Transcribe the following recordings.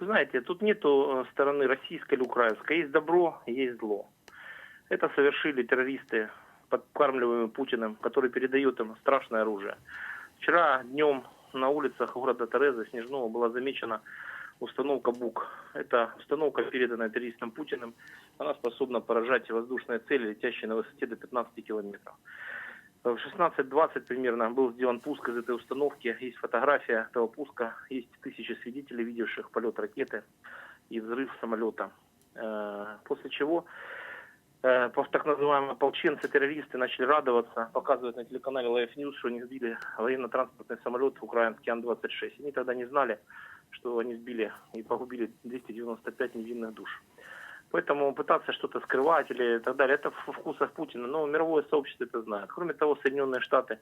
Вы знаете, тут нету э, стороны российской или украинской. Есть добро, есть зло. Это совершили террористы, подкармливаемые Путиным, который передает им страшное оружие. Вчера днем на улицах города Тереза Снежного была замечена установка БУК. Это установка, переданная террористам Путиным. Она способна поражать воздушные цели, летящие на высоте до 15 километров. В 16.20 примерно был сделан пуск из этой установки. Есть фотография этого пуска. Есть тысячи свидетелей, видевших полет ракеты и взрыв самолета. Э, После чего э, так называемые ополченцы-террористы начали радоваться, показывать на телеканале Life News, что они сбили военно-транспортный самолет украинский Ан-26. Они тогда не знали, что они сбили и погубили 295 невинных душ. Поэтому пытаться что-то скрывать или так далее, это в вкусах Путина. Но мировое сообщество это знает. Кроме того, Соединенные Штаты,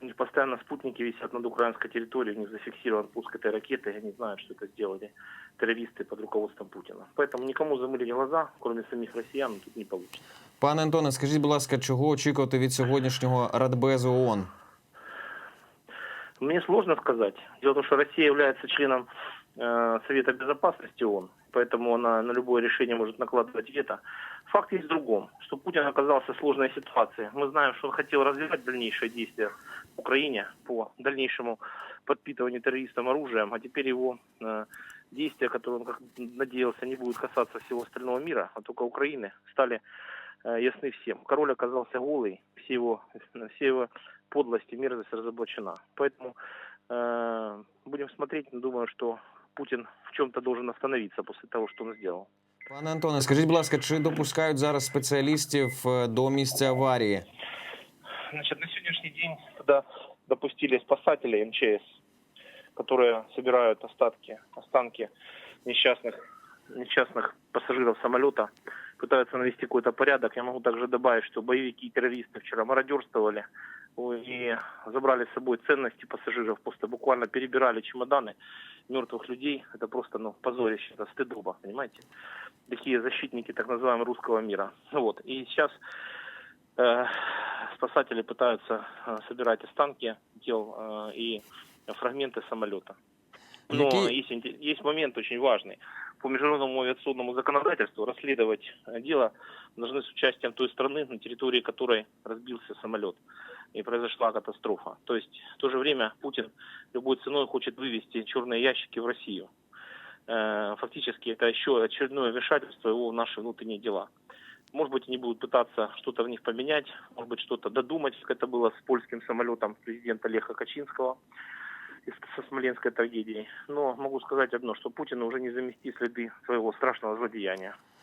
у них постоянно спутники висят над украинской территорией, у них зафиксирован пуск этой ракеты, и они знают, что это сделали террористы под руководством Путина. Поэтому никому замылить глаза, кроме самих россиян, тут не получится. Пане Антоне, скажіть, будь ласка, чого очікувати від сьогоднішнього Радбезу ООН? Мне сложно сказать. Дело в том, что Россия является членом э, Совета Безопасности ООН, поэтому она на любое решение может накладывать вето. Факт есть в другом, что Путин оказался в сложной ситуации. Мы знаем, что он хотел развивать дальнейшие действия в Украине по дальнейшему подпитыванию террористам оружием, а теперь его э, действия, которые он как надеялся не будут касаться всего остального мира, а только Украины, стали э, ясны всем. Король оказался голый, все его, все его подлость мерзость разоблачена. Поэтому э, будем смотреть, думаю, что Путин в чем-то должен остановиться после того, что он сделал. Пане Антоне, скажіть, будь ласка, чи допускають зараз спеціалістів е, до місця аварії? Значит, на сегодняшний день туда допустили спасатели МЧС, которые собирают остатки, останки несчастных, несчастных пассажиров самолета, пытаются навести какой-то порядок. Я могу также добавить, что боевики и террористы вчера мародерствовали и забрали с собой ценности пассажиров, просто буквально перебирали чемоданы мертвых людей. Это просто ну, позорище, это стыдоба, понимаете? Такие защитники так называемого русского мира. Вот. И сейчас э, спасатели пытаются э, собирать останки тел э, и фрагменты самолета. Но Какие- есть, есть момент очень важный. По международному авиационному законодательству расследовать э, дело должны с участием той страны, на территории которой разбился самолет и произошла катастрофа. То есть в то же время Путин любой ценой хочет вывести черные ящики в Россию. Э, Фактически это еще очередное вмешательство его в наши внутренние дела. Может быть, они будут пытаться что-то в них поменять, может быть, что-то додумать, как это было с польским самолетом президента Леха Качинского со Смоленской трагедией. Но могу сказать одно, что Путину уже не замести следы своего страшного злодеяния.